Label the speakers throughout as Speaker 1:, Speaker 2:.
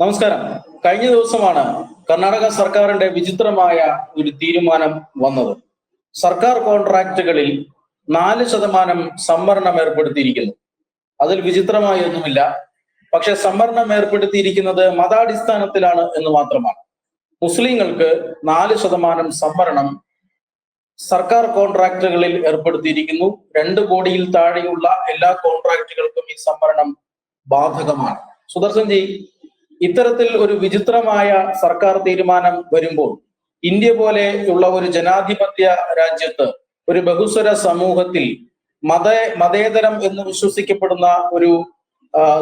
Speaker 1: നമസ്കാരം. കഴിഞ്ഞ ദിവസമാണ് കർണാടക സർക്കാരിന്റെ വിചിത്രമായ ഒരു തീരുമാനം വന്നത്. സർക്കാർ കോൺട്രാക്റ്റുകളിൽ നാല് ശതമാനം സംവരണം ഏർപ്പെടുത്തിയിരിക്കുന്നു. അതിൽ വിചിത്രമായി ഒന്നുമില്ല. പക്ഷെ സംവരണം ഏർപ്പെടുത്തിയിരിക്കുന്നത് മതാടിസ്ഥാനത്തിലാണ് എന്ന് മാത്രമാണ്. മുസ്ലിങ്ങൾക്ക് നാല് ശതമാനം സംവരണം സർക്കാർ കോൺട്രാക്റ്റുകളിൽ ഏർപ്പെടുത്തിയിരിക്കുന്നു. രണ്ട് കോടിയിൽ താഴെയുള്ള എല്ലാ കോൺട്രാക്റ്റുകൾക്കും ഈ സംവരണം ബാധകമാണ്. സുദർശൻ ജി ഇത്തരത്തിൽ ഒരു വിചിത്രമായ സർക്കാർ തീരുമാനം വരുമ്പോൾ ഇന്ത്യ പോലെ ഉള്ള ഒരു ജനാധിപത്യ രാജ്യത്ത് ഒരു ബഹുസ്വര സമൂഹത്തിൽ മത മതേതരം എന്ന് വിശ്വസിക്കപ്പെടുന്ന ഒരു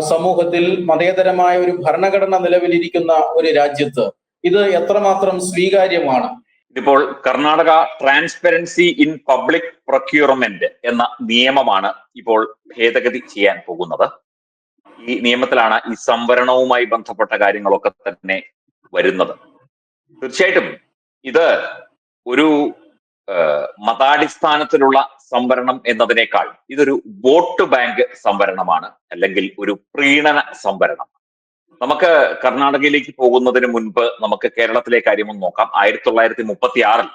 Speaker 1: സമൂഹത്തിൽ മതേതരമായ ഒരു ഭരണഘടന നിലവിലിരിക്കുന്ന ഒരു രാജ്യത്ത് ഇത് എത്രമാത്രം സ്വീകാര്യമാണ്?
Speaker 2: ഇതിപ്പോൾ Karnataka transparency in public procurement എന്ന നിയമമാണ് ഇപ്പോൾ ഭേദഗതി ചെയ്യാൻ പോകുന്നത്. ഈ നിയമത്തിലാണ് ഈ സംവരണവുമായി ബന്ധപ്പെട്ട കാര്യങ്ങളൊക്കെ തന്നെ വരുന്നത്. തീർച്ചയായിട്ടും ഇത് ഒരു മതാടിസ്ഥാനത്തിലുള്ള സംവരണം എന്നതിനേക്കാൾ ഇതൊരു വോട്ട് ബാങ്ക് സംവരണമാണ് അല്ലെങ്കിൽ ഒരു പ്രീണന സംവരണം. നമുക്ക് കർണാടകയിലേക്ക് പോകുന്നതിന് മുൻപ് നമുക്ക് കേരളത്തിലെ കാര്യമൊന്ന് നോക്കാം. ആയിരത്തി തൊള്ളായിരത്തി മുപ്പത്തി ആറിൽ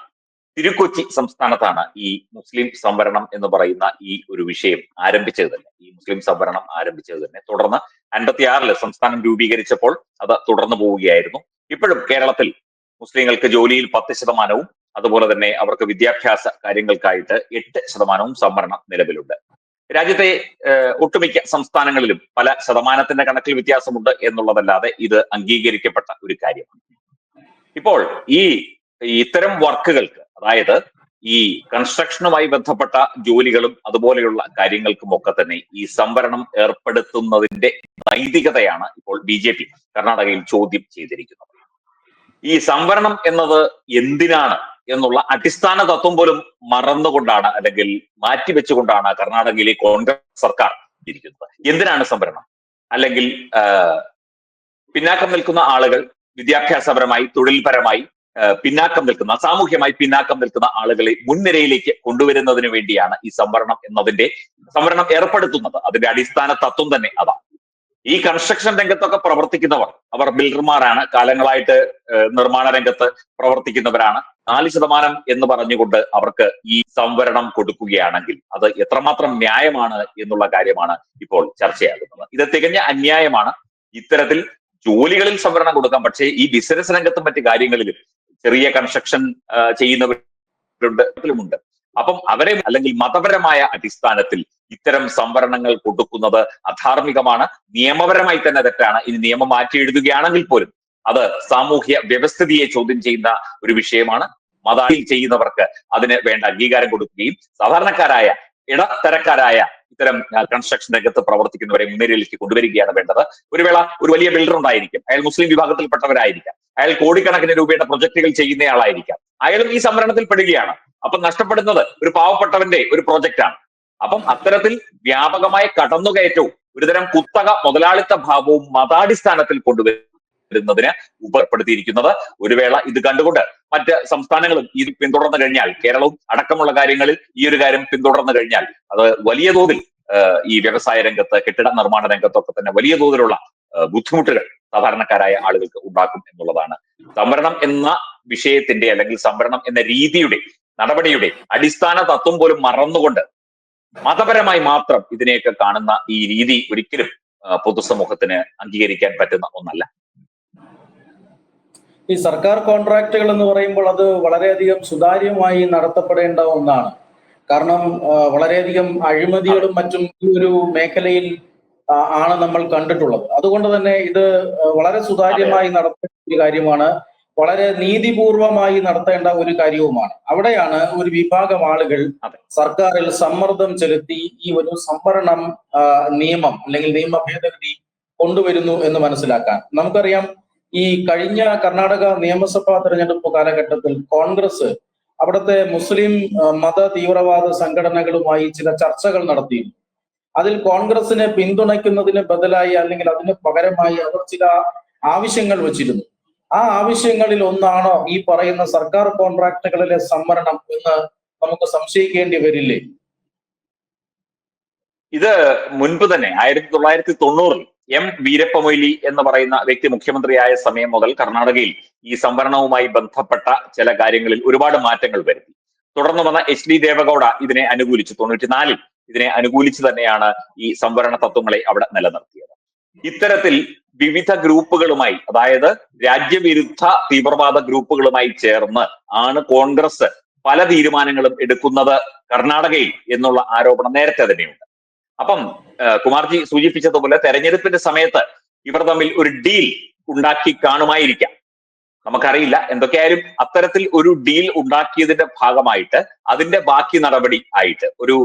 Speaker 2: തിരുക്കൊച്ചി സംസ്ഥാനത്താണ് ഈ മുസ്ലിം സംവരണം എന്ന് പറയുന്ന ഈ ഒരു വിഷയം ആരംഭിച്ചത് തന്നെ. ഈ മുസ്ലിം സംവരണം ആരംഭിച്ചത് തന്നെ. തുടർന്ന് അൻപത്തിയാറിൽ സംസ്ഥാനം രൂപീകരിച്ചപ്പോൾ അത് തുടർന്നു പോവുകയായിരുന്നു. ഇപ്പോഴും കേരളത്തിൽ മുസ്ലിങ്ങൾക്ക് ജോലിയിൽ പത്ത് ശതമാനവും അതുപോലെ തന്നെ അവർക്ക് വിദ്യാഭ്യാസ കാര്യങ്ങൾക്കായിട്ട് എട്ട് ശതമാനവും സംവരണം നിലവിലുണ്ട്. രാജ്യത്തെ ഒട്ടുമിക്ക സംസ്ഥാനങ്ങളിലും പല ശതമാനത്തിന്റെ കണക്കിൽ വ്യത്യാസമുണ്ട് എന്നുള്ളതല്ലാതെ ഇത് അംഗീകരിക്കപ്പെട്ട ഒരു കാര്യമാണ്. ഇപ്പോൾ ഈ ഇത്തരം വർക്കുകൾക്ക് അതായത് ഈ കൺസ്ട്രക്ഷനുമായി ബന്ധപ്പെട്ട ജോലികളും അതുപോലെയുള്ള കാര്യങ്ങൾക്കും ഒക്കെ തന്നെ ഈ സംവരണം ഏർപ്പെടുത്തുന്നതിന്റെ നൈതികതയാണ് ഇപ്പോൾ ബി ജെ പി കർണാടകയിൽ ചോദ്യം ചെയ്തിരിക്കുന്നത്. ഈ സംവരണം എന്നത് എന്തിനാണ് എന്നുള്ള അടിസ്ഥാന തത്വം പോലും മറന്നുകൊണ്ടാണ് അല്ലെങ്കിൽ മാറ്റിവെച്ചുകൊണ്ടാണ് കർണാടകയിലെ കോൺഗ്രസ് സർക്കാർ ഇരിക്കുന്നത്. എന്തിനാണ് സംവരണം? അല്ലെങ്കിൽ പിന്നാക്കം നിൽക്കുന്ന ആളുകൾ വിദ്യാഭ്യാസപരമായി തൊഴിൽപരമായി പിന്നാക്കം നിൽക്കുന്ന സാമൂഹ്യമായി പിന്നാക്കം നിൽക്കുന്ന ആളുകളെ മുൻനിരയിലേക്ക് കൊണ്ടുവരുന്നതിന് വേണ്ടിയാണ് ഈ സംവരണം എന്നതിന്റെ സംവരണം ഏർപ്പെടുത്തുന്നത്. അതിന്റെ അടിസ്ഥാന തത്വം തന്നെ അതാണ് ഈ കൺസ്ട്രക്ഷൻ രംഗത്തൊക്കെ പ്രവർത്തിക്കുന്നവർ അവർ ബിൽഡർമാരാണ് കാലങ്ങളായിട്ട് നിർമ്മാണ രംഗത്ത് പ്രവർത്തിക്കുന്നവരാണ്. നാല് ശതമാനം എന്ന് പറഞ്ഞുകൊണ്ട് അവർക്ക് ഈ സംവരണം കൊടുക്കുകയാണെങ്കിൽ അത് എത്രമാത്രം ന്യായമാണ് എന്നുള്ള കാര്യമാണ് ഇപ്പോൾ ചർച്ചയാകുന്നത്. ഇത് തികഞ്ഞ അന്യായമാണ്. ഇത്തരത്തിൽ ജോലികളിൽ സംവരണം കൊടുക്കാം. പക്ഷേ ഈ ബിസിനസ് രംഗത്തും മറ്റു കാര്യങ്ങളിലും ചെറിയ കൺസ്ട്രക്ഷൻ ചെയ്യുന്നവരുണ്ട് അപ്പം അവരെ അല്ലെങ്കിൽ മതപരമായ അടിസ്ഥാനത്തിൽ ഇത്തരം സംവരണങ്ങൾ കൊടുക്കുന്നത് അധാർമികമാണ്. നിയമപരമായി തന്നെ തെറ്റാണ്. ഇനി നിയമം മാറ്റി എഴുതുകയാണെങ്കിൽ പോലും അത് സാമൂഹ്യ വ്യവസ്ഥിതിയെ ചോദ്യം ചെയ്യുന്ന ഒരു വിഷയമാണ്. മതായിൽ ചെയ്യുന്നവർക്ക് അതിന് വേണ്ട അംഗീകാരം കൊടുക്കുകയും സാധാരണക്കാരായ ഇടത്തരക്കാരായ ഇത്തരം കൺസ്ട്രക്ഷൻ രംഗത്ത് പ്രവർത്തിക്കുന്നവരെ മുൻനിരയിലേക്ക് കൊണ്ടുവരികയാണ് വേണ്ടത്. ഒരു വേള ഒരു വലിയ ബിൽഡർ ഉണ്ടായിരിക്കും. അയാൾ മുസ്ലിം വിഭാഗത്തിൽപ്പെട്ടവരായിരിക്കാം. അയാൾ കോടിക്കണക്കിന് രൂപയുടെ പ്രൊജക്ടുകൾ ചെയ്യുന്നയാളായിരിക്കാം. അയാളും ഈ സംവരണത്തിൽ പെടുകയാണ്. അപ്പൊ നഷ്ടപ്പെടുന്നത് ഒരു പാവപ്പെട്ടവന്റെ ഒരു പ്രോജക്റ്റാണ് അപ്പം അത്തരത്തിൽ വ്യാപകമായ കടന്നുകയറ്റവും ഒരുതരം കുത്തക മുതലാളിത്ത ഭാവവും മതാടിസ്ഥാനത്തിൽ കൊണ്ടുവരുന്നതിന് ഉപപ്പെടുത്തിയിരിക്കുന്നത്. ഒരു വേള ഇത് കണ്ടുകൊണ്ട് മറ്റ് സംസ്ഥാനങ്ങളും ഇത് പിന്തുടർന്നു കഴിഞ്ഞാൽ കേരളവും അടക്കമുള്ള കാര്യങ്ങളിൽ ഈ ഒരു കാര്യം പിന്തുടർന്നു കഴിഞ്ഞാൽ അത് വലിയ തോതിൽ ഈ വ്യവസായ രംഗത്ത് കെട്ടിട നിർമ്മാണ രംഗത്തൊക്കെ തന്നെ വലിയ തോതിലുള്ള ബുദ്ധിമുട്ടുകൾ സാധാരണക്കാരായ ആളുകൾക്ക് ഉണ്ടാക്കും എന്നുള്ളതാണ്. സംവരണം എന്ന വിഷയത്തിന്റെ അല്ലെങ്കിൽ സംവരണം എന്ന രീതിയുടെ നടപടിയുടെ അടിസ്ഥാന തത്വം പോലും മറന്നുകൊണ്ട് മതപരമായി മാത്രം ഇതിനെയൊക്കെ കാണുന്ന ഈ രീതി ഒരിക്കലും പൊതുസമൂഹത്തിന് അംഗീകരിക്കാൻ പറ്റുന്ന ഒന്നല്ല.
Speaker 1: ഈ സർക്കാർ കോൺട്രാക്റ്റുകൾ എന്ന് പറയുമ്പോൾ അത് വളരെയധികം സുതാര്യമായി നടത്തപ്പെടേണ്ട ഒന്നാണ്. കാരണം വളരെയധികം അഴിമതികളും മറ്റും ഈ ഒരു മേഖലയിൽ ആണ് നമ്മൾ കണ്ടിട്ടുള്ളത്. അതുകൊണ്ട് തന്നെ ഇത് വളരെ സുതാര്യമായി നടത്തേണ്ട ഒരു കാര്യമാണ്. വളരെ നീതിപൂർവമായി നടത്തേണ്ട ഒരു കാര്യവുമാണ്. അവിടെയാണ് ഒരു വിഭാഗം ആളുകൾ. സർക്കാരിൽ സമ്മർദ്ദം ചെലുത്തി ഈ ഒരു സംവരണം നിയമം അല്ലെങ്കിൽ നിയമ ഭേദഗതി കൊണ്ടുവരുന്നു എന്ന് മനസ്സിലാക്കാൻ. നമുക്കറിയാം ഈ കഴിഞ്ഞ കർണാടക നിയമസഭാ തെരഞ്ഞെടുപ്പ് കാലഘട്ടത്തിൽ കോൺഗ്രസ് അവിടുത്തെ മുസ്ലിം മത തീവ്രവാദ സംഘടനകളുമായി ചില ചർച്ചകൾ നടത്തിയിരുന്നു അതിൽ കോൺഗ്രസിനെ പിന്തുണയ്ക്കുന്നതിന് ബദലായി അല്ലെങ്കിൽ അതിന് പകരമായി അവർ ചില ആവശ്യങ്ങൾ വെച്ചിരുന്നു. ആ ആവശ്യങ്ങളിൽ ഒന്നാണോ ഈ പറയുന്ന സർക്കാർ കോൺട്രാക്ടുകളിലെ സംവരണം എന്ന് നമുക്ക് സംശയിക്കേണ്ടി വരില്ലേ?
Speaker 2: ഇത് മുൻപ് തന്നെ ആയിരത്തി തൊള്ളായിരത്തി തൊണ്ണൂറിൽ എം വീരപ്പ വീരപ്പമൊയ്ലി എന്ന് പറയുന്ന വ്യക്തി മുഖ്യമന്ത്രിയായ സമയം മുതൽ കർണാടകയിൽ ഈ സംവരണവുമായി ബന്ധപ്പെട്ട ചില കാര്യങ്ങളിൽ ഒരുപാട് മാറ്റങ്ങൾ വരുത്തി. തുടർന്ന് വന്ന എച്ച് ഡി ദേവഗൌഡ ഇതിനെ അനുകൂലിച്ചു. തൊണ്ണൂറ്റിനാലിൽ ഇതിനെ അനുകൂലിച്ച് തന്നെയാണ് ഈ സംവരണ തത്വങ്ങളെ അവിടെ നിലനിർത്തിയത്. ഇത്തരത്തിൽ വിവിധ ഗ്രൂപ്പുകളുമായി അതായത് രാജ്യവിരുദ്ധ തീവ്രവാദ ഗ്രൂപ്പുകളുമായി ചേർന്ന് ആണ് കോൺഗ്രസ് പല തീരുമാനങ്ങളും എടുക്കുന്നത് കർണാടകയിൽ എന്നുള്ള ആരോപണം നേരത്തെ തന്നെയുണ്ട്. അപ്പം കുമാർജി സൂചിപ്പിച്ചതുപോലെ തെരഞ്ഞെടുപ്പിന്റെ സമയത്ത് ഇവർ തമ്മിൽ ഒരു ഡീൽ ഉണ്ടാക്കി കാണുമായിരിക്കാം. നമുക്കറിയില്ല എന്തൊക്കെയായാലും അത്തരത്തിൽ ഒരു ഡീൽ ഉണ്ടാക്കിയതിന്റെ ഭാഗമായിട്ട് അതിന്റെ ബാക്കി നടപടി ആയിട്ട് ഒരു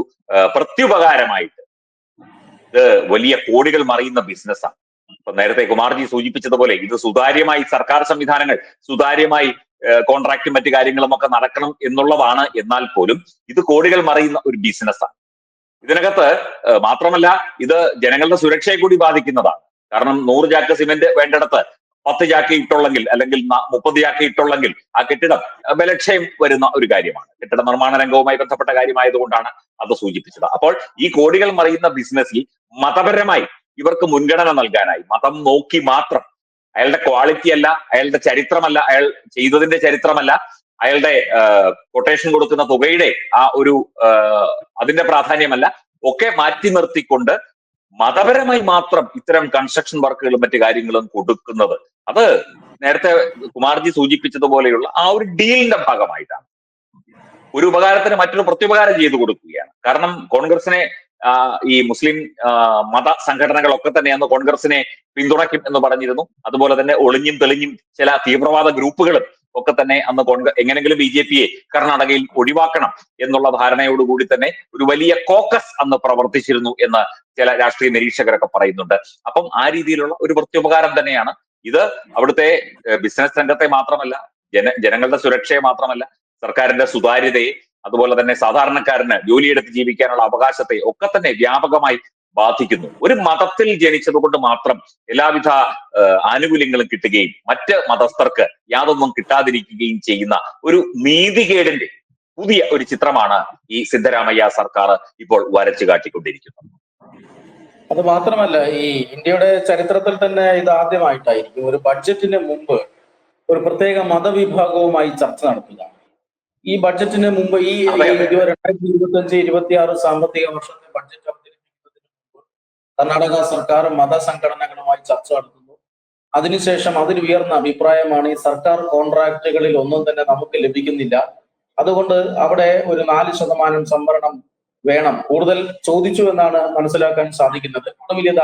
Speaker 2: പ്രത്യുപകാരമായിട്ട്. ഇത് വലിയ കോടികൾ മറിയുന്ന ബിസിനസ്സാണ് ഇപ്പൊ നേരത്തെ കുമാർജി സൂചിപ്പിച്ചതുപോലെ ഇത് സുതാര്യമായി സർക്കാർ സംവിധാനങ്ങൾ സുതാര്യമായി കോൺട്രാക്റ്റും മറ്റു കാര്യങ്ങളും ഒക്കെ നടക്കണം എന്നുള്ളതാണ് എന്നാൽ പോലും ഇത് കോടികൾ മറിയുന്ന ഒരു ബിസിനസ്സാണ് ഇതിനകത്ത് മാത്രമല്ല ഇത് ജനങ്ങളുടെ സുരക്ഷയെ കൂടി ബാധിക്കുന്നതാണ്. കാരണം നൂറ് ചാക്ക് സിമെന്റ് വേണ്ടിടത്ത് പത്ത് ചാക്ക് ഇട്ടുള്ളെങ്കിൽ അല്ലെങ്കിൽ മുപ്പത് ചാക്ക് ഇട്ടുള്ളെങ്കിൽ ആ കെട്ടിടം ബലക്ഷയം വരുന്ന ഒരു കാര്യമാണ്. കെട്ടിട നിർമ്മാണ രംഗവുമായി ബന്ധപ്പെട്ട കാര്യമായതുകൊണ്ടാണ് അത് സൂചിപ്പിച്ചത്. അപ്പോൾ ഈ കോടികൾ മറിയുന്ന ബിസിനസ്സിൽ മതപരമായി ഇവർക്ക് മുൻഗണന നൽകാനായി മതം നോക്കി മാത്രം. അയാളുടെ ക്വാളിറ്റി അല്ല അയാളുടെ ചരിത്രമല്ല അയാൾ ചെയ്തതിന്റെ ചരിത്രമല്ല അയാളുടെ കൊട്ടേഷൻ കൊടുക്കുന്ന തുകയുടെ ആ ഒരു അതിന്റെ പ്രാധാന്യമല്ല. ഒക്കെ മാറ്റി നിർത്തിക്കൊണ്ട് മതപരമായി മാത്രം ഇത്തരം കൺസ്ട്രക്ഷൻ വർക്കുകളും മറ്റു കാര്യങ്ങളും കൊടുക്കുന്നത്. അത് നേരത്തെ കുമാർജി സൂചിപ്പിച്ചതുപോലെയുള്ള ആ ഒരു ഡീലിന്റെ ഭാഗമായിട്ടാണ്. ഒരു ഉപകാരത്തിന് മറ്റൊരു പ്രത്യുപകാരം ചെയ്തു കൊടുക്കുകയാണ്. കാരണം കോൺഗ്രസിനെ ഈ മുസ്ലിം മത സംഘടനകളൊക്കെ തന്നെ അന്ന് കോൺഗ്രസിനെ പിന്തുണയ്ക്കും എന്ന് പറഞ്ഞിരുന്നു. അതുപോലെ തന്നെ ഒളിഞ്ഞും തെളിഞ്ഞും ചില തീവ്രവാദ ഗ്രൂപ്പുകളും ഒക്കെ തന്നെ അന്ന് കോൺഗ്രസ് എങ്ങനെങ്കിലും ബി ജെ പിയെ കർണാടകയിൽ ഒഴിവാക്കണം എന്നുള്ള ധാരണയോടുകൂടി തന്നെ ഒരു വലിയ കോക്കസ് അന്ന് പ്രവർത്തിച്ചിരുന്നു എന്ന് ചില രാഷ്ട്രീയ നിരീക്ഷകരൊക്കെ പറയുന്നുണ്ട്. അപ്പം ആ രീതിയിലുള്ള ഒരു പ്രത്യുപകാരം തന്നെയാണ്. ഇത് അവിടുത്തെ ബിസിനസ് രംഗത്തെ മാത്രമല്ല ജന ജനങ്ങളുടെ സുരക്ഷയെ മാത്രമല്ല സർക്കാരിന്റെ സുതാര്യതയെ അതുപോലെ തന്നെ സാധാരണക്കാരന് ജോലിയെടുത്ത് ജീവിക്കാനുള്ള അവകാശത്തെ ഒക്കെ തന്നെ വ്യാപകമായി ബാധിക്കുന്നു. ഒരു മതത്തിൽ ജനിച്ചതുകൊണ്ട് മാത്രം എല്ലാവിധ ആനുകൂല്യങ്ങളും കിട്ടുകയും മറ്റ് മതസ്ഥർക്ക് യാതൊന്നും കിട്ടാതിരിക്കുകയും ചെയ്യുന്ന ഒരു നീതികേടിന്റെ പുതിയ ഒരു ചിത്രമാണ് ഈ സിദ്ധരാമയ്യ സർക്കാർ ഇപ്പോൾ വരച്ചു കാട്ടിക്കൊണ്ടിരിക്കുന്നത്.
Speaker 1: അത് മാത്രമല്ല ഈ ഇന്ത്യയുടെ ചരിത്രത്തിൽ തന്നെ ഇത് ആദ്യമായിട്ടായിരിക്കും. ഒരു ബഡ്ജറ്റിന് മുമ്പ് ഒരു പ്രത്യേക മതവിഭാഗവുമായി ചർച്ച നടത്തുക. ഈ ബഡ്ജറ്റിന് മുമ്പ് ഈ രണ്ടായിരത്തി ഇരുപത്തി അഞ്ച് ഇരുപത്തി ആറ് സാമ്പത്തിക വർഷത്തെ ബഡ്ജറ്റ് കർണാടക സർക്കാർ മതസംഘടനകളുമായി ചർച്ച നടത്തുന്നു. അതിനുശേഷം അതിലുയർന്ന അഭിപ്രായമാണ് ഈ സർക്കാർ കോൺട്രാക്റ്റുകളിൽ ഒന്നും തന്നെ നമുക്ക് ലഭിക്കുന്നില്ല. അതുകൊണ്ട് അവിടെ ഒരു നാല് ശതമാനം സംവരണം വേണം. കൂടുതൽ ചോദിച്ചു എന്നാണ് മനസ്സിലാക്കാൻ സാധിക്കുന്നത്. ഒന്നുമില്ല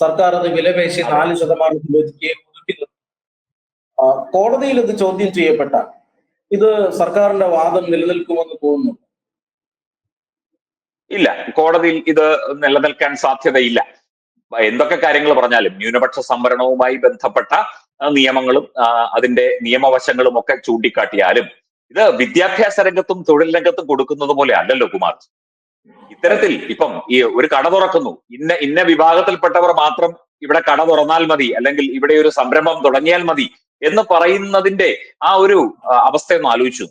Speaker 1: സർക്കാർ അത് വിലപേശി നാല് ശതമാനത്തിൽ ഒതുക്കുകയും ഒതുക്കുന്നത് കോടതിയിൽ ഇത് ചോദ്യം ചെയ്യപ്പെട്ട ഇത് സർക്കാരിന്റെ വാദം നിലനിൽക്കുമെന്ന് തോന്നുന്നു.
Speaker 2: ഇല്ല. കോടതിയിൽ ഇത് നിലനിൽക്കാൻ സാധ്യതയില്ല. എന്തൊക്കെ കാര്യങ്ങൾ പറഞ്ഞാലും ന്യൂനപക്ഷ സംവരണവുമായി ബന്ധപ്പെട്ട നിയമങ്ങളും അതിന്റെ നിയമവശങ്ങളും ഒക്കെ ചൂണ്ടിക്കാട്ടിയാലും ഇത് വിദ്യാഭ്യാസ രംഗത്തും തൊഴിൽ രംഗത്തും കൊടുക്കുന്നത് പോലെ അല്ലല്ലോ കുമാർ. ഇത്തരത്തിൽ ഇപ്പം ഈ ഒരു കട തുറക്കുന്നു. ഇന്ന ഇന്ന വിഭാഗത്തിൽപ്പെട്ടവർ മാത്രം ഇവിടെ കട തുറന്നാൽ മതി അല്ലെങ്കിൽ ഇവിടെ ഒരു സംരംഭം തുടങ്ങിയാൽ മതി എന്ന് പറയുന്നതിന്റെ ആ ഒരു അവസ്ഥയൊന്നും അവസ്ഥയൊന്ന് ആലോചിച്ചു.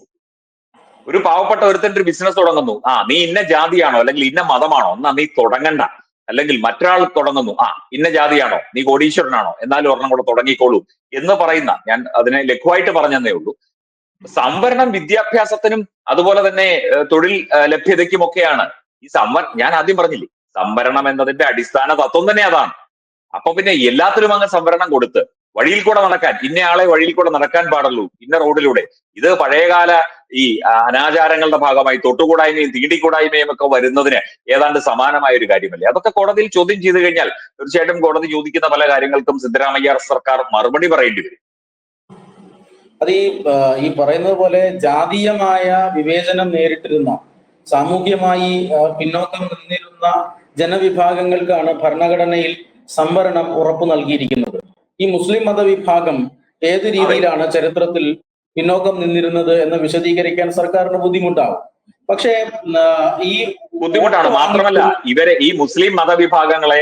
Speaker 2: ഒരു പാവപ്പെട്ട ഒരുത്തൻ ഒരു ബിസിനസ് തുടങ്ങുന്നു. ആ നീ ഇന്ന ജാതിയാണോ? അല്ലെങ്കിൽ ഇന്ന മതമാണോ? എന്നാ നീ തുടങ്ങണ്ട. അല്ലെങ്കിൽ മറ്റൊരാൾ തുടങ്ങുന്നു. ആ ഇന്ന ജാതിയാണോ? നീ കോടീശ്വരനാണോ? എന്നാലും ഒരെണ്ണം കൂടെ തുടങ്ങിക്കോളൂ എന്ന് പറയുന്ന ഞാൻ അതിനെ ലഘുവായിട്ട് പറഞ്ഞതേ ഉള്ളൂ. സംവരണം വിദ്യാഭ്യാസത്തിനും അതുപോലെ തന്നെ തൊഴിൽ ലഭ്യതയ്ക്കും ഒക്കെയാണ് ഈ സംവർ ഞാൻ ആദ്യം പറഞ്ഞില്ലേ സംവരണം എന്നതിന്റെ അടിസ്ഥാന തത്വം തന്നെ അതാണ്. അപ്പൊ പിന്നെ എല്ലാത്തിലും അങ്ങ് സംവരണം കൊടുത്ത് വഴിയിൽ കൂടെ നടക്കാൻ ഇന്ന വഴിയിൽ കൂടെ നടക്കാൻ പാടുള്ളൂ ഇന്ന റോഡിലൂടെ. ഇത് പഴയകാല ഈ അനാചാരങ്ങളുടെ ഭാഗമായി തൊട്ടുകൂടായ്മയും തീണ്ടിക്കൂടായ്മയും ഒക്കെ വരുന്നതിന് ഏതാണ്ട് സമാനമായ ഒരു കാര്യമല്ലേ? അതൊക്കെ കോടതിയിൽ ചോദ്യം ചെയ്തു കഴിഞ്ഞാൽ തീർച്ചയായിട്ടും കോടതി ചോദിക്കുന്ന പല കാര്യങ്ങൾക്കും സിദ്ധരാമയ്യ സർക്കാർ മറുപടി പറയേണ്ടി വരും.
Speaker 1: അത് ഈ പറയുന്നത് പോലെ ജാതീയമായ വിവേചനം നേരിട്ടിരുന്ന സാമൂഹ്യമായി പിന്നോക്കം നിന്നിരുന്ന ജനവിഭാഗങ്ങൾക്കാണ് ഭരണഘടനയിൽ സംവരണം ഉറപ്പു നൽകിയിരിക്കുന്നത്. ഈ മുസ്ലിം മതവിഭാഗം ഏത് രീതിയിലാണ് ചരിത്രത്തിൽ പിന്നോക്കം നിന്നിരുന്നത് എന്ന് വിശദീകരിക്കാൻ സർക്കാരിന് ബുദ്ധിമുട്ടാവും. പക്ഷേ ഈ
Speaker 2: ബുദ്ധിമുട്ടാണ്. മാത്രമല്ല ഇവരെ ഈ മുസ്ലിം മതവിഭാഗങ്ങളെ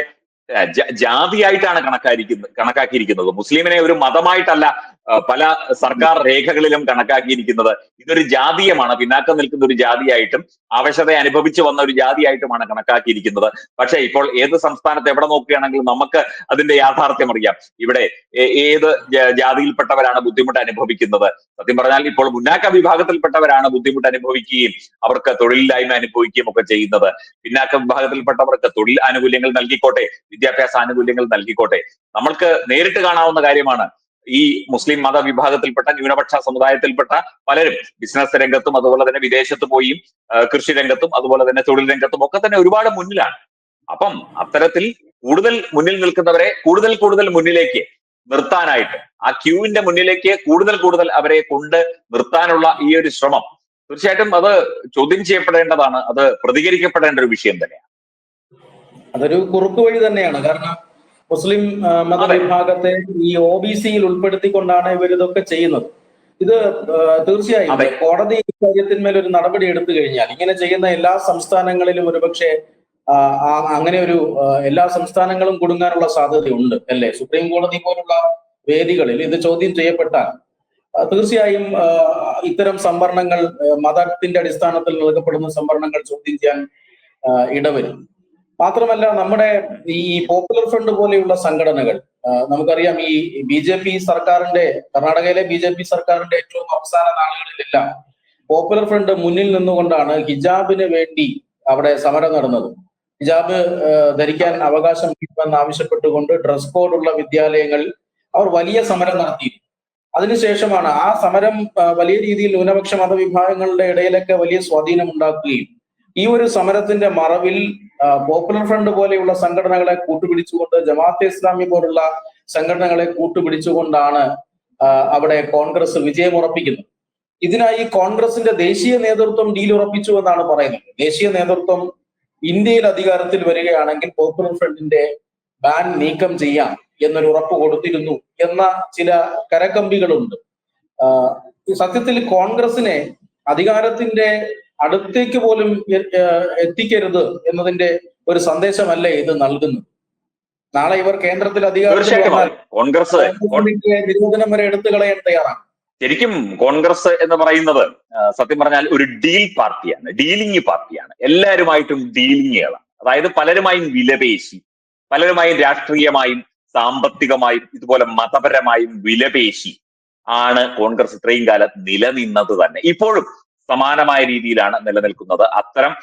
Speaker 2: ജാതിയായിട്ടാണ് കണക്കായിരിക്കുന്നത് കണക്കാക്കിയിരിക്കുന്നത്. മുസ്ലിമിനെ ഒരു മതമായിട്ടല്ല പല സർക്കാർ രേഖകളിലും കണക്കാക്കിയിരിക്കുന്നത് ഇതൊരു ജാതീയമാണ് പിന്നാക്കം നിൽക്കുന്ന ഒരു ജാതിയായിട്ടും അവശത അനുഭവിച്ചു വന്ന ഒരു ജാതിയായിട്ടുമാണ് കണക്കാക്കിയിരിക്കുന്നത്. പക്ഷേ ഇപ്പോൾ ഏത് സംസ്ഥാനത്ത് എവിടെ നോക്കുകയാണെങ്കിലും നമുക്ക് അതിന്റെ യാഥാർത്ഥ്യം അറിയാം. ഇവിടെ ഏത് ജാതിയിൽപ്പെട്ടവരാണ് ബുദ്ധിമുട്ട് അനുഭവിക്കുന്നത്? സത്യം പറഞ്ഞാൽ ഇപ്പോൾ മുന്നാക്ക വിഭാഗത്തിൽപ്പെട്ടവരാണ് ബുദ്ധിമുട്ട് അനുഭവിക്കുകയും അവർക്ക് തൊഴിലില്ലായ്മ അനുഭവിക്കുകയും ഒക്കെ ചെയ്യുന്നത്. പിന്നാക്ക വിഭാഗത്തിൽപ്പെട്ടവർക്ക് തൊഴിൽ ആനുകൂല്യങ്ങൾ നൽകിക്കോട്ടെ വിദ്യാഭ്യാസ ആനുകൂല്യങ്ങൾ നൽകിക്കോട്ടെ. നമ്മൾക്ക് നേരിട്ട് കാണാവുന്ന കാര്യമാണ് ഈ മുസ്ലിം മതവിഭാഗത്തിൽപ്പെട്ട ന്യൂനപക്ഷ സമുദായത്തിൽപ്പെട്ട പലരും ബിസിനസ് രംഗത്തും അതുപോലെ തന്നെ വിദേശത്ത് പോയി കൃഷി രംഗത്തും അതുപോലെ തന്നെ തൊഴിൽ രംഗത്തും ഒക്കെ തന്നെ ഒരുപാട് മുന്നിലാണ്. അപ്പം അത്തരത്തിൽ കൂടുതൽ മുന്നിൽ നിൽക്കുന്നവരെ കൂടുതൽ കൂടുതൽ മുന്നിലേക്ക് നിർത്താനായിട്ട് ആ ക്യൂവിന്റെ മുന്നിലേക്ക് കൂടുതൽ കൂടുതൽ അവരെ കൊണ്ട് നിർത്താനുള്ള ഈ ഒരു ശ്രമം തീർച്ചയായിട്ടും അത് ചോദ്യം ചെയ്യപ്പെടേണ്ടതാണ് അത് പ്രതികരിക്കപ്പെടേണ്ട ഒരു വിഷയം തന്നെയാണ്.
Speaker 1: അതൊരു കുറുക്കുവഴി തന്നെയാണ്. കാരണം മുസ്ലിം മതവിഭാഗത്തെ ഈ ഒ ബി സിയിൽ ഉൾപ്പെടുത്തിക്കൊണ്ടാണ് ഇവർ ഇതൊക്കെ ചെയ്യുന്നത്. ഇത് തീർച്ചയായും. കോടതി ഇക്കാര്യത്തിന്മേൽ ഒരു നടപടി എടുത്തു കഴിഞ്ഞാൽ ഇങ്ങനെ ചെയ്യുന്ന എല്ലാ സംസ്ഥാനങ്ങളിലും ഒരുപക്ഷെ അങ്ങനെ ഒരു എല്ലാ സംസ്ഥാനങ്ങളും കുടുങ്ങാനുള്ള സാധ്യതയുണ്ട് അല്ലേ? സുപ്രീം കോടതി പോലുള്ള വേദികളിൽ ഇത് ചോദ്യം ചെയ്യപ്പെട്ടാൽ തീർച്ചയായും ഇത്തരം സംവരണങ്ങൾ മതത്തിന്റെ അടിസ്ഥാനത്തിൽ നൽകപ്പെടുന്ന സംവരണങ്ങൾ ചോദ്യം ചെയ്യാൻ ഇടവരും. മാത്രമല്ല നമ്മുടെ ഈ പോപ്പുലർ ഫ്രണ്ട് പോലെയുള്ള സംഘടനകൾ നമുക്കറിയാം ഈ ബി ജെ പി സർക്കാരിന്റെ കർണാടകയിലെ ബി ജെ പി സർക്കാരിന്റെ ഏറ്റവും അവസാന നാളുകളിലെല്ലാം പോപ്പുലർ ഫ്രണ്ട് മുന്നിൽ നിന്നുകൊണ്ടാണ് ഹിജാബിന് വേണ്ടി അവിടെ സമരം നടന്നത്. ഹിജാബ് ധരിക്കാൻ അവകാശം കിട്ടുമെന്ന് ആവശ്യപ്പെട്ടുകൊണ്ട് ഡ്രസ് കോഡുള്ള വിദ്യാലയങ്ങൾ അവർ വലിയ സമരം നടത്തി. അതിനുശേഷമാണ് ആ സമരം വലിയ രീതിയിൽ ന്യൂനപക്ഷ മതവിഭാഗങ്ങളുടെ ഇടയിലൊക്കെ വലിയ സ്വാധീനം ഉണ്ടാക്കുകയും ഈ ഒരു സമരത്തിന്റെ മറവിൽ പോപ്പുലർ ഫ്രണ്ട് പോലെയുള്ള സംഘടനകളെ കൂട്ടുപിടിച്ചുകൊണ്ട് ജമാഅത്തെ ഇസ്ലാമി പോലുള്ള സംഘടനകളെ കൂട്ടുപിടിച്ചുകൊണ്ടാണ് അവിടെ കോൺഗ്രസ് വിജയമുറപ്പിക്കുന്നത് ഇതിനായി കോൺഗ്രസിന്റെ ദേശീയ നേതൃത്വം ഡീൽ ഉറപ്പിച്ചു എന്നാണ് പറയുന്നത്. ദേശീയ നേതൃത്വം ഇന്ത്യയിൽ അധികാരത്തിൽ വരികയാണെങ്കിൽ പോപ്പുലർ ഫ്രണ്ടിന്റെ ബാൻ നീക്കം ചെയ്യാം എന്നൊരു ഉറപ്പ് കൊടുത്തിരുന്നു എന്ന ചില കരകമ്പികളുണ്ട്. ആ, സത്യത്തിൽ കോൺഗ്രസിനെ അധികാരത്തിന്റെ അടുത്തേക്ക് പോലും എത്തിക്കരുത് എന്നതിന്റെ ഒരു സന്ദേശമല്ല ഇത് നൽകുന്നത്? നാളെ ഇവർ കേന്ദ്രത്തിൽ അധികാരം
Speaker 2: കോൺഗ്രസ്
Speaker 1: നിരോധനം വരെ എടുത്തു കളയാൻ തയ്യാറാണ്.
Speaker 2: ശരിക്കും കോൺഗ്രസ് എന്ന് പറയുന്നത് സത്യം പറഞ്ഞാൽ ഒരു ഡീൽ പാർട്ടിയാണ് ഡീലിംഗ് പാർട്ടിയാണ്. എല്ലാവരുമായിട്ടും ഡീലിങ്ങുകളാണ്. അതായത് പലരുമായും വിലപേശി പലരുമായും രാഷ്ട്രീയമായും സാമ്പത്തികമായും ഇതുപോലെ മതപരമായും വിലപേശി ആണ് കോൺഗ്രസ് ഇത്രയും കാലം നിലനിന്നത് തന്നെ. ഇപ്പോഴും സമാനമായ രീതിയിലാണ് നിലനിൽക്കുന്നത്. അത്തരം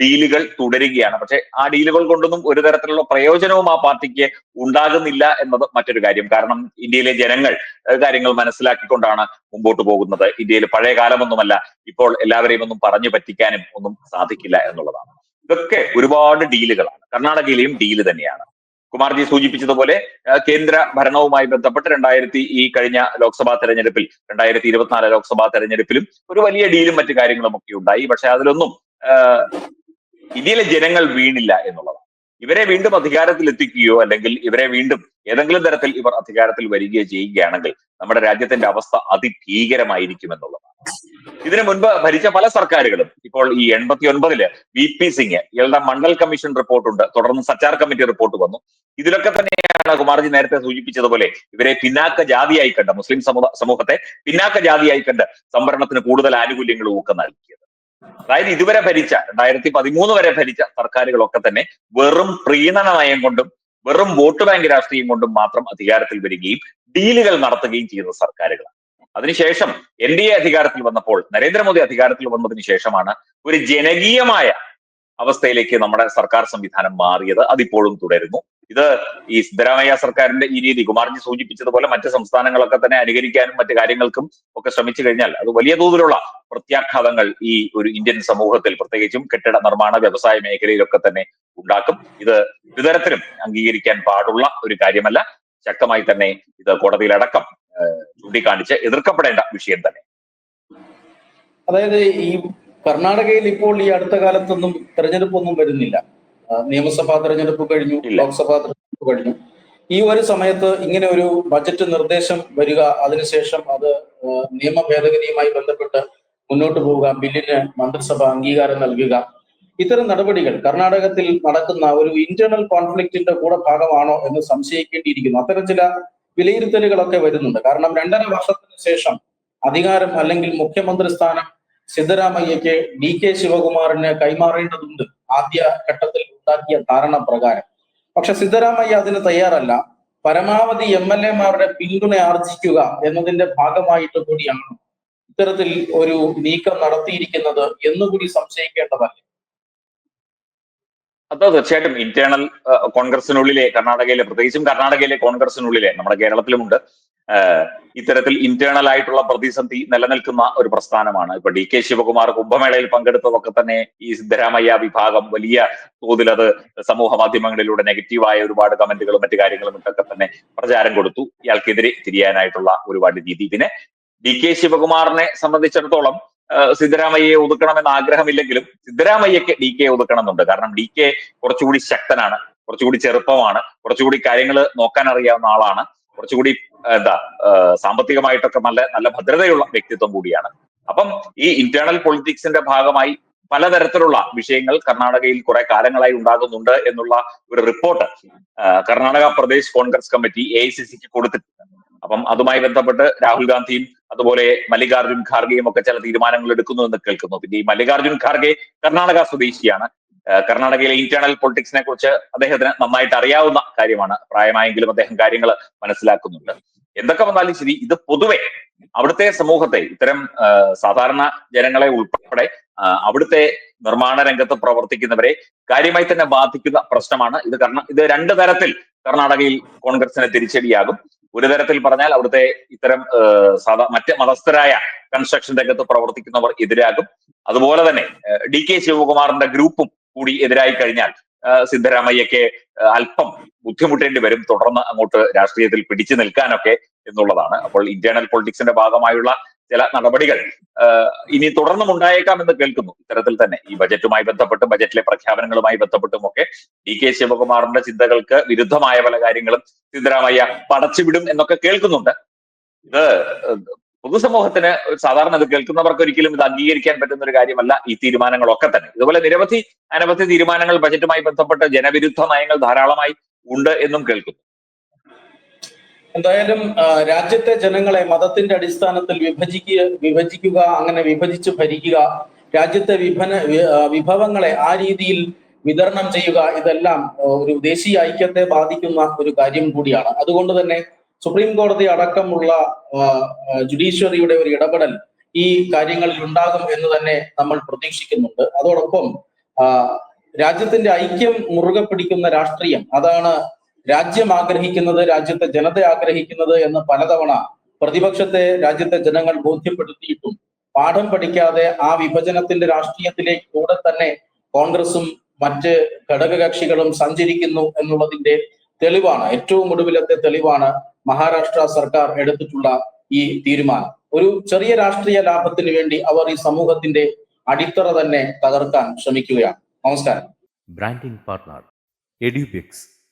Speaker 2: ഡീലുകൾ തുടരുകയാണ്. പക്ഷെ ആ ഡീലുകൾ കൊണ്ടൊന്നും ഒരു തരത്തിലുള്ള പ്രയോജനവും ആ പാർട്ടിക്ക് ഉണ്ടാകുന്നില്ല എന്നത് മറ്റൊരു കാര്യം. കാരണം ഇന്ത്യയിലെ ജനങ്ങൾ കാര്യങ്ങൾ മനസ്സിലാക്കിക്കൊണ്ടാണ് മുമ്പോട്ട് പോകുന്നത്. ഇന്ത്യയിൽ പഴയ കാലമൊന്നുമല്ല. ഇപ്പോൾ എല്ലാവരെയും ഒന്നും പറഞ്ഞു പറ്റിക്കാനും ഒന്നും സാധിക്കില്ല എന്നുള്ളതാണ്. ഇതൊക്കെ ഒരുപാട് ഡീലുകളാണ്. കർണാടകയിലെയും ഡീൽ തന്നെയാണ്. കുമാർജി സൂചിപ്പിച്ചതുപോലെ കേന്ദ്ര ഭരണവുമായി ബന്ധപ്പെട്ട് രണ്ടായിരത്തി ഈ കഴിഞ്ഞ ലോക്സഭാ തെരഞ്ഞെടുപ്പിൽ രണ്ടായിരത്തി ഇരുപത്തിനാല് ലോക്സഭാ തെരഞ്ഞെടുപ്പിലും ഒരു വലിയ ഡീലും മറ്റു കാര്യങ്ങളും ഒക്കെ ഉണ്ടായി. പക്ഷെ അതിലൊന്നും ഇന്ത്യയിലെ ജനങ്ങൾ വീണില്ല എന്നുള്ളതാണ്. ഇവരെ വീണ്ടും അധികാരത്തിൽ എത്തിക്കുകയോ അല്ലെങ്കിൽ ഇവരെ വീണ്ടും ഏതെങ്കിലും തരത്തിൽ ഇവർ അധികാരത്തിൽ വരികയോ ചെയ്യുകയാണെങ്കിൽ നമ്മുടെ രാജ്യത്തിന്റെ അവസ്ഥ അതിഭീകരമായിരിക്കും എന്നുള്ളതാണ്. ഇതിനു മുൻപ് ഭരിച്ച പല സർക്കാരുകളും ഇപ്പോൾ ഈ എൺപത്തി ഒൻപതിൽ വി പി സിംഗ് ഇയാളുടെ മണ്ഡൽ കമ്മീഷൻ റിപ്പോർട്ടുണ്ട് തുടർന്ന് സച്ചാർ കമ്മിറ്റി റിപ്പോർട്ട് വന്നു. ഇതിലൊക്കെ തന്നെയാണ് കുമാർജി നേരത്തെ സൂചിപ്പിച്ചതുപോലെ ഇവരെ പിന്നാക്ക ജാതിയായി കണ്ട് മുസ്ലിം സമൂഹ സമൂഹത്തെ പിന്നാക്ക ജാതിയായി കണ്ട് സംവരണത്തിന് കൂടുതൽ ആനുകൂല്യങ്ങളും ഒക്കെ നൽകിയത്. അതായത് ഇതുവരെ ഭരിച്ച രണ്ടായിരത്തി പതിമൂന്ന് വരെ ഭരിച്ച സർക്കാരുകളൊക്കെ തന്നെ വെറും പ്രീണന നയം കൊണ്ടും വെറും വോട്ട് ബാങ്ക് രാഷ്ട്രീയം കൊണ്ടും മാത്രം അധികാരത്തിൽ വരികയും ഡീലുകൾ നടത്തുകയും ചെയ്യുന്ന സർക്കാരുകളാണ്. അതിനുശേഷം എൻ ഡി എ അധികാരത്തിൽ വന്നപ്പോൾ നരേന്ദ്രമോദി അധികാരത്തിൽ വന്നതിന് ശേഷമാണ് ഒരു ജനകീയമായ അവസ്ഥയിലേക്ക് നമ്മുടെ സർക്കാർ സംവിധാനം മാറിയത്. അതിപ്പോഴും തുടരുന്നു. ഇത് ഈ സിദ്ധരാമയ്യ സർക്കാരിന്റെ ഈ രീതി കുമാർജി സൂചിപ്പിച്ചതുപോലെ മറ്റ് സംസ്ഥാനങ്ങളൊക്കെ തന്നെ അനുകരിക്കാനും മറ്റു കാര്യങ്ങൾക്കും ഒക്കെ ശ്രമിച്ചു കഴിഞ്ഞാൽ അത് വലിയ തോതിലുള്ള പ്രത്യാഘാതങ്ങൾ ഈ ഒരു ഇന്ത്യൻ സമൂഹത്തിൽ പ്രത്യേകിച്ചും കെട്ടിട നിർമ്മാണ വ്യവസായ മേഖലയിലൊക്കെ തന്നെ ഉണ്ടാക്കും. ഇത് വിതരത്തിലും അംഗീകരിക്കാൻ പാടുള്ള ഒരു കാര്യമല്ല. ശക്തമായി തന്നെ ഇത് കോടതിയിലടക്കം ചൂണ്ടിക്കാണിച്ച് എതിർക്കപ്പെടേണ്ട വിഷയം തന്നെ.
Speaker 1: അതായത് ഈ കർണാടകയിൽ ഇപ്പോൾ ഈ അടുത്ത കാലത്തൊന്നും തെരഞ്ഞെടുപ്പൊന്നും വരുന്നില്ല. നിയമസഭാ തെരഞ്ഞെടുപ്പ് കഴിഞ്ഞു ലോക്സഭാ തെരഞ്ഞെടുപ്പ് കഴിഞ്ഞു. ഈ ഒരു സമയത്ത് ഇങ്ങനെ ഒരു ബജറ്റ് നിർദ്ദേശം വരിക അതിനുശേഷം അത് നിയമ ഭേദഗതിയുമായി ബന്ധപ്പെട്ട് മുന്നോട്ട് പോവുക ബില്ലിന് മന്ത്രിസഭ അംഗീകാരം നൽകുക ഇത്തരം നടപടികൾ കർണാടകത്തിൽ നടക്കുന്ന ഒരു ഇന്റേണൽ കോൺഫ്ലിക്റ്റിന്റെ കൂടെ ഭാഗമാണോ എന്ന് സംശയിക്കേണ്ടിയിരിക്കുന്നു. അത്തരം ചില വിലയിരുത്തലുകളൊക്കെ വരുന്നുണ്ട്. കാരണം രണ്ടര വർഷത്തിന് ശേഷം അധികാരം അല്ലെങ്കിൽ മുഖ്യമന്ത്രി സ്ഥാനം സിദ്ധരാമയ്യക്ക് ഡി കെ ശിവകുമാറിന് കൈമാറേണ്ടതുണ്ട് ആദ്യ ഘട്ടത്തിൽ ഉണ്ടാക്കിയ ധാരണ പ്രകാരം. പക്ഷെ സിദ്ധരാമയ്യ അതിന് തയ്യാറല്ല. പരമാവധി എം എൽ എമാരുടെ പിന്തുണ ആർജിക്കുക എന്നതിന്റെ ഭാഗമായിട്ട് കൂടിയാണ് ഇത്തരത്തിൽ ഒരു നീക്കം നടത്തിയിരിക്കുന്നത് എന്നുകൂടി സംശയിക്കേണ്ടതല്ല?
Speaker 2: അത് തീർച്ചയായിട്ടും ഇന്റേണൽ കോൺഗ്രസിനുള്ളിലെ കർണാടകയിലെ പ്രത്യേകിച്ചും കർണാടകയിലെ കോൺഗ്രസിനുള്ളിലെ നമ്മുടെ കേരളത്തിലുമുണ്ട്. ഇത്തരത്തിൽ ഇന്റേണൽ ആയിട്ടുള്ള പ്രതിസന്ധി നിലനിൽക്കുന്ന ഒരു പ്രസ്ഥാനമാണ്. ഇപ്പൊ ഡി കെ ശിവകുമാർ കുംഭമേളയിൽ പങ്കെടുത്തതൊക്കെ തന്നെ ഈ സിദ്ധരാമയ്യ വിഭാഗം വലിയ തോതിൽ അത് സമൂഹ മാധ്യമങ്ങളിലൂടെ നെഗറ്റീവായ ഒരുപാട് കമന്റുകളും മറ്റു കാര്യങ്ങളും ഇട്ടൊക്കെ തന്നെ പ്രചാരം കൊടുത്തു. ഇയാൾക്കെതിരെ തിരിയാനായിട്ടുള്ള ഒരുപാട് രീതി പിന്നെ ഡി കെ ശിവകുമാറിനെ സംബന്ധിച്ചിടത്തോളം സിദ്ധരാമയ്യയെ ഒതുക്കണമെന്ന് ആഗ്രഹമില്ലെങ്കിലും സിദ്ധരാമയ്യക്ക് ഡി കെ ഒതുക്കണമെന്നുണ്ട്. കാരണം ഡി കെ കുറച്ചുകൂടി ശക്തനാണ് കുറച്ചുകൂടി ചെറുപ്പമാണ് കുറച്ചുകൂടി കാര്യങ്ങൾ നോക്കാൻ അറിയാവുന്ന ആളാണ് കുറച്ചുകൂടി എന്താ സാമ്പത്തികമായിട്ടൊക്കെ നല്ല നല്ല ഭദ്രതയുള്ള വ്യക്തിത്വം കൂടിയാണ്. അപ്പം ഈ ഇന്റേണൽ പൊളിറ്റിക്സിന്റെ ഭാഗമായി പലതരത്തിലുള്ള വിഷയങ്ങൾ കർണാടകയിൽ കുറെ കാലങ്ങളായി ഉണ്ടാകുന്നുണ്ട് എന്നുള്ള ഒരു report Karnataka Pradesh Congress committee A I C സിക്ക് കൊടുത്തിട്ടുണ്ട്. അപ്പം അതുമായി ബന്ധപ്പെട്ട് രാഹുൽ ഗാന്ധിയും അതുപോലെ മല്ലികാർജുൻ ഖാർഗെയും ഒക്കെ ചില തീരുമാനങ്ങൾ എടുക്കുന്നു എന്ന് കേൾക്കുന്നു. പിന്നെ ഈ മല്ലികാർജുൻ ഖാർഗെ കർണാടക സ്വദേശിയാണ്. കർണാടകയിലെ ഇന്റേണൽ പൊളിറ്റിക്സിനെ കുറിച്ച് അദ്ദേഹത്തിന് നന്നായിട്ട് അറിയാവുന്ന കാര്യമാണ്. പ്രായമായെങ്കിലും അദ്ദേഹം കാര്യങ്ങൾ മനസ്സിലാക്കുന്നുണ്ട്. എന്തൊക്കെ വന്നാലും ശരി ഇത് പൊതുവെ അവിടുത്തെ സമൂഹത്തെ ഇത്തരം സാധാരണ ജനങ്ങളെ ഉൾപ്പെടെ അവിടുത്തെ നിർമ്മാണ രംഗത്ത് പ്രവർത്തിക്കുന്നവരെ കാര്യമായി തന്നെ ബാധിക്കുന്ന പ്രശ്നമാണ് ഇത്. കാരണം ഇത് രണ്ട് തരത്തിൽ കർണാടകയിൽ കോൺഗ്രസിന് തിരിച്ചടിയാകും. ഒരു തരത്തിൽ പറഞ്ഞാൽ അവിടുത്തെ ഇത്തരം സാധാ മറ്റ് മതസ്ഥരായ കൺസ്ട്രക്ഷൻ രംഗത്ത് പ്രവർത്തിക്കുന്നവർ എതിരാകും. അതുപോലെ തന്നെ ഡി കെ ശിവകുമാറിന്റെ ഗ്രൂപ്പും കൂടി എതിരായി കഴിഞ്ഞാൽ സിദ്ധരാമയ്യക്ക് അല്പം ബുദ്ധിമുട്ടേണ്ടി വരും. തുടർന്ന് അങ്ങോട്ട് രാഷ്ട്രീയത്തിൽ പിടിച്ചു നിൽക്കാനൊക്കെ എന്നുള്ളതാണ്. അപ്പോൾ ഇന്റേണൽ പൊളിറ്റിക്സിന്റെ ഭാഗമായുള്ള ചില നടപടികൾ ഇനി തുടർന്നും ഉണ്ടായേക്കാം എന്ന് കേൾക്കുന്നു. ഇത്തരത്തിൽ തന്നെ ഈ ബജറ്റുമായി ബന്ധപ്പെട്ടും ബജറ്റിലെ പ്രഖ്യാപനങ്ങളുമായി ബന്ധപ്പെട്ടും ഒക്കെ ഡി കെ ശിവകുമാറിന്റെ ചിന്തകൾക്ക് വിരുദ്ധമായ പല കാര്യങ്ങളും സിദ്ധരാമയ്യ പടച്ചുവിടും എന്നൊക്കെ കേൾക്കുന്നുണ്ട്. ഇത് പൊതുസമൂഹത്തിന് സാധാരണ ഇത് കേൾക്കുന്നവർക്ക് ഒരിക്കലും ഇത് അംഗീകരിക്കാൻ പറ്റുന്ന ഒരു കാര്യമല്ല ഈ തീരുമാനങ്ങളൊക്കെ തന്നെ. ഇതുപോലെ നിരവധി അനവധി തീരുമാനങ്ങൾ ബജറ്റുമായി ബന്ധപ്പെട്ട് ജനവിരുദ്ധ നയങ്ങൾ ധാരാളമായി ഉണ്ട് എന്നും കേൾക്കുന്നു.
Speaker 1: എന്തായാലും രാജ്യത്തെ ജനങ്ങളെ മതത്തിന്റെ അടിസ്ഥാനത്തിൽ വിഭജിക്കുക വിഭജിക്കുക അങ്ങനെ വിഭജിച്ച് ഭരിക്കുക രാജ്യത്തെ വിഭന വിഭവങ്ങളെ ആ രീതിയിൽ വിതരണം ചെയ്യുക ഇതെല്ലാം ഒരു ദേശീയ ഐക്യത്തെ ബാധിക്കുന്ന ഒരു കാര്യം കൂടിയാണ്. അതുകൊണ്ട് തന്നെ സുപ്രീം കോടതി അടക്കമുള്ള ജുഡീഷ്യറിയുടെ ഒരു ഇടപെടൽ ഈ കാര്യങ്ങളിൽ ഉണ്ടാകും എന്ന് തന്നെ നമ്മൾ പ്രതീക്ഷിക്കുന്നുണ്ട്. അതോടൊപ്പം രാജ്യത്തിന്റെ ഐക്യം മുറുകെ പിടിക്കുന്ന രാഷ്ട്രീയം അതാണ് രാജ്യം ആഗ്രഹിക്കുന്നത് രാജ്യത്തെ ജനത ആഗ്രഹിക്കുന്നത് എന്ന് പലതവണ പ്രതിപക്ഷത്തെ രാജ്യത്തെ ജനങ്ങൾ ബോധ്യപ്പെടുത്തിയിട്ടും പാഠം പഠിക്കാതെ ആ വിഭജനത്തിന്റെ രാഷ്ട്രീയത്തിലേക്ക് കൂടെ തന്നെ കോൺഗ്രസും മറ്റ് ഘടകകക്ഷികളും സഞ്ചരിക്കുന്നു എന്നുള്ളതിന്റെ തെളിവാണ് ഏറ്റവും ഒടുവിലത്തെ തെളിവാണ് മഹാരാഷ്ട്ര സർക്കാർ എടുത്തിട്ടുള്ള ഈ തീരുമാനം. ഒരു ചെറിയ രാഷ്ട്രീയ ലാഭത്തിന് വേണ്ടി അവർ ഈ സമൂഹത്തിന്റെ അടിത്തറ തന്നെ തകർക്കാൻ ശ്രമിക്കുകയാണ്. നമസ്കാരം.
Speaker 3: Branding partner EduBix